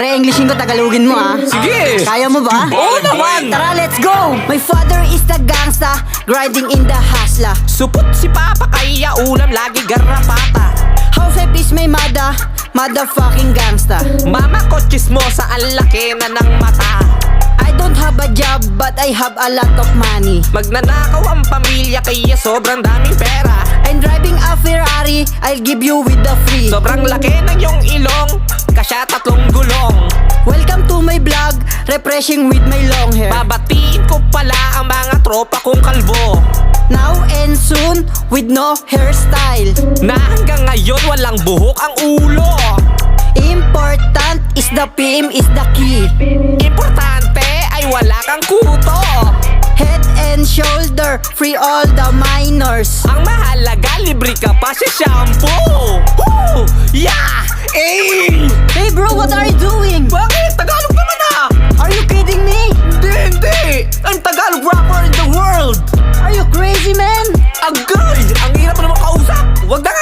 Pre-Englishin ko, Tagalogin mo ah. Sige! Kaya mo ba? Oo naman! Tara, let's go! My father is the gangsta, grinding in the hasla. Supot si Papa kaya ulam lagi garrapata House wife is my mother, motherfucking gangsta. Mama ko chismosa ang laki na ng mata I don't have a job, but I have a lot of money. Magnanakaw ang pamilya kaya sobrang daming pera I'm driving a Ferrari, I'll give you with the free. Sobrang laki ng iyong refreshing with my long hair. Babatiin ko pala ang mga tropa kong kalbo Now and soon, with no hairstyle. Na hanggang ngayon walang buhok ang ulo Important is the PM is the key. Importante ay wala kang kuto Head and shoulder, free all the minors. Ang mahalaga, libre ka pa sa shampoo Woo! Yeah! Eh! Hey bro, what are you doing? world! Are you crazy, man? Agay! Ang hirap naman kausap! Huwag na